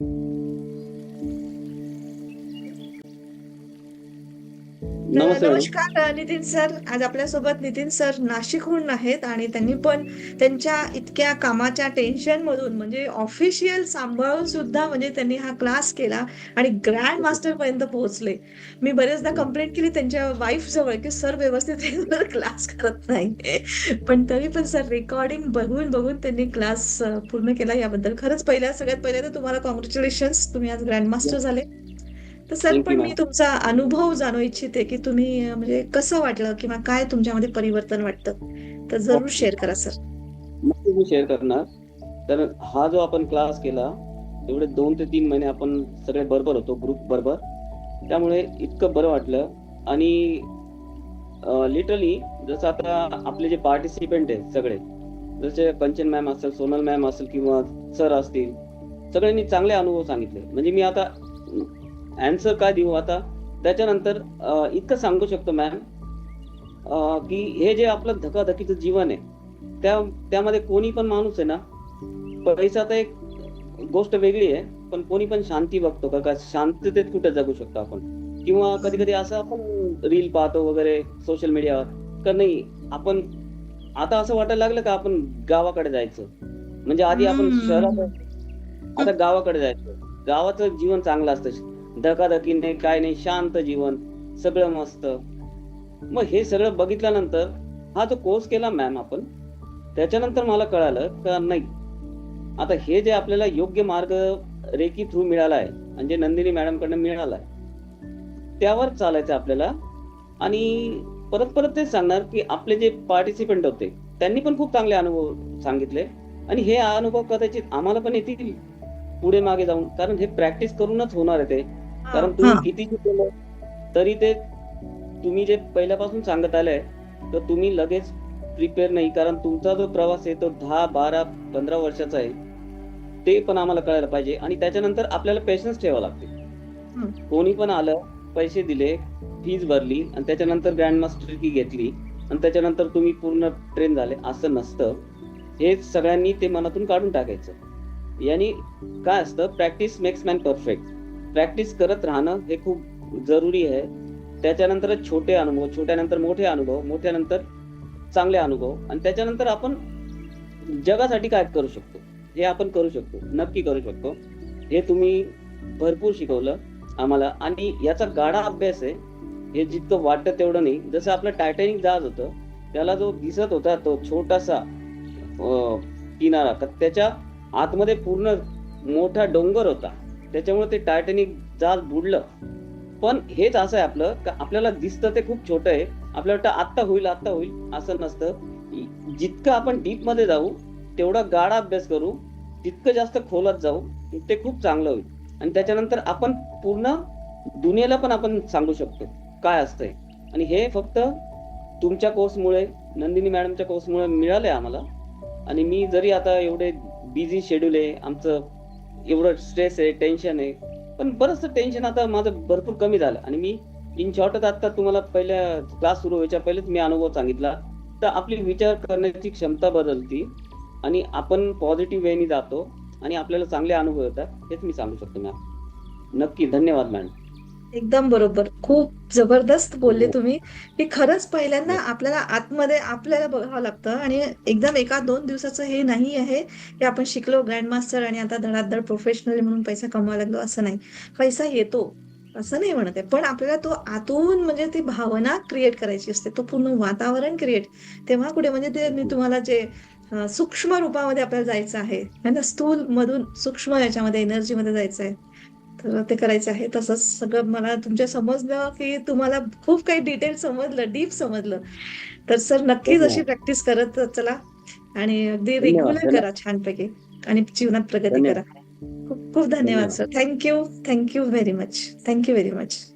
नमस्ते madam. नमस्कार Nitin sir. आज आपल्यासोबत नितीन सर नाशिकहून आहेत आणि त्यांनी पण त्यांच्या इतक्या कामाच्या टेन्शन मधून म्हणजे ऑफिशियल सांभाळून सुद्धा म्हणजे त्यांनी हा क्लास केला आणि ग्रँड मास्टर पर्यंत पोहोचले. मी बरेचदा कंप्लेंट केली त्यांच्या वाईफ जवळ की सर व्यवस्थित क्लास करत नाही. पण तरी पण सर रेकॉर्डिंग बघून बघून त्यांनी क्लास पूर्ण केला याबद्दल. खरंच पहिल्या सगळ्यात पहिले तर तुम्हाला कॉंग्रॅच्युलेशन्स तुम्ही आज ग्रँड मास्टर झाले. तर सर पण मी. तुमचा अनुभव जाणू इच्छिते की तुम्ही म्हणजे कसं वाटलं किंवा काय तुमच्यामध्ये परिवर्तन वाटतं? तर जरूर शेअर करा सर मी शेअर करणार. तर हा जो आपण क्लास केला एवढे दोन ते तीन महिने आपण सगळे बरोबर होतो ग्रुप बरोबर. त्यामुळे इतकं बरं वाटलं. आणि लिटरली जसं आता आपले जे पार्टिसिपेंट आहेत सगळे जसे कंचन मॅम असेल सोनल मॅम असेल किंवा सर असतील सगळ्यांनी चांगले अनुभव सांगितले. म्हणजे मी आता अँसर काय देऊ आता? त्याच्यानंतर इतकं सांगू शकतो मॅम की हे जे आपलं धकाधकीचं जीवन आहे त्या त्यामध्ये कोणी पण माणूस आहे ना पैसा तर एक गोष्ट वेगळी आहे पण कोणी पण शांती बघतो का? का शांततेत कुठे जगू शकतो आपण? किंवा कधी कधी असं आपण रील पाहतो वगैरे सोशल मीडियावर का नाही आपण आता असं वाटायला लागलं का आपण गावाकडे जायचं? म्हणजे आधी आपण. शहरात आता गावाकडे जायचं. गावाचं जीवन चांगलं असतं. धकाधकी नाही काय नाही शांत जीवन सगळं मस्त. मग हे सगळं बघितल्यानंतर हा जो कोर्स केला मॅम आपण त्याच्यानंतर मला कळालं का नाही. आता हे जे आपल्याला योग्य मार्ग रेकी थ्रू मिळाला आहे म्हणजे नंदिनी मॅडम कडनं मिळाला आहे त्यावर चालायचं आपल्याला. आणि परत परत तेच सांगणार की आपले जे पार्टिसिपेंट होते त्यांनी पण खूप चांगले अनुभव सांगितले. आणि हे अनुभव कदाचित आम्हाला पण येतील पुढे मागे जाऊन कारण हे प्रॅक्टिस करूनच होणार आहे ते. कारण. तुम्ही किती केलं तरी ते तुम्ही जे पहिल्यापासून सांगत आलंय तर तुम्ही लगेच प्रिपेअर नाही. कारण तुमचा जो प्रवास आहे तो दहा बारा पंधरा वर्षाचा आहे. ते पण आम्हाला कळायला पाहिजे आणि त्याच्यानंतर आपल्याला पेशन्स ठेवावं लागते. कोणी पण आलं पैसे दिले फीज भरली आणि त्याच्यानंतर ग्रँड मास्टर की घेतली आणि त्याच्यानंतर तुम्ही पूर्ण ट्रेन झाले असं नसतं. हे सगळ्यांनी ते मनातून काढून टाकायचं. यानी काय असतं? Practice makes man perfect practice करत राहणं हे खूप जरुरी आहे. त्याच्यानंतर छोटे अनुभव छोट्यानंतर मोठे अनुभव मोठ्यानंतर चांगले अनुभव आणि त्याच्यानंतर आपण जगासाठी काय करू शकतो? हे आपण करू शकतो नक्की करू शकतो. हे तुम्ही भरपूर शिकवलं आम्हाला आणि याचा गाढा अभ्यास आहे. हे जितकं वाटतं तेवढं नाही. जसं आपलं टायटॅनिक जहाज होतं त्याला जो दिसत होता तो छोटासा किनारा तर त्याच्या आतमध्ये पूर्ण मोठा डोंगर होता. त्याच्यामुळे ते टायटॅनिक जहाज बुडलं. पण हेच असं आहे आपलं का आपल्याला दिसतं ते खूप छोटं आहे. आपल्याला वाटतं आत्ता होईल आत्ता होईल असं नसतं. जितकं आपण डीपमध्ये जाऊ तेवढा गाढा अभ्यास करू तितकं जास्त खोलात जाऊ ते खूप चांगलं होईल. आणि त्याच्यानंतर आपण पूर्ण दुनियेला पण आपण सांगू शकतो काय असतंय. आणि हे फक्त तुमच्या कोर्समुळे नंदिनी मॅडमच्या कोर्समुळे मिळालंय आम्हाला. आणि मी जरी आता एवढे बिझी शेड्यूल आहे आमचं एवढं स्ट्रेस आहे टेन्शन आहे. पण बरंच टेन्शन आता माझं भरपूर कमी झालं. आणि मी इन शॉर्टच आता तुम्हाला पहिल्या क्लास सुरू व्हायच्या पहिलेच मी अनुभव सांगितला. तर आपली विचार करण्याची क्षमता बदलती. आणि आपण पॉझिटिव्ह वेनी जातो. आणि आपल्याला चांगले अनुभव येतात हेच मी सांगू शकतो मॅम नक्की धन्यवाद मॅडम एकदम बरोबर. खूप जबरदस्त बोलले हो. तुम्ही. की खरंच पहिल्यांदा आपल्याला आतमध्ये आपल्याला बघावं लागतं आणि एकदम एका दोन दिवसाचं हे नाही आहे की आपण शिकलो ग्रँड मास्टर आणि आता धडाधड प्रोफेशनल म्हणून पैसा कमवायला लागलो असं नाही. पैसा येतो असं नाही म्हणत आहे. पण आपल्याला तो आतून म्हणजे ती भावना क्रिएट करायची असते. तो पूर्ण वातावरण क्रिएट तेव्हा कुठे म्हणजे ते मी तुम्हाला जे सूक्ष्म रूपामध्ये आपल्याला जायचं आहे. है ना स्थूल मधून सूक्ष्म याच्यामध्ये एनर्जीमध्ये जायचं आहे. तर ते करायचं आहे तसंच सगळं मला तुमच्या समजलं की तुम्हाला खूप काही डिटेल समजलं डीप समजलं. तर सर नक्कीच अशी प्रॅक्टिस करत चला आणि अगदी रेग्युलर करा छानपैकी आणि जीवनात प्रगती. करा. खूप खूप धन्यवाद धन्यवाद. Sir thank you thank you very much thank you very much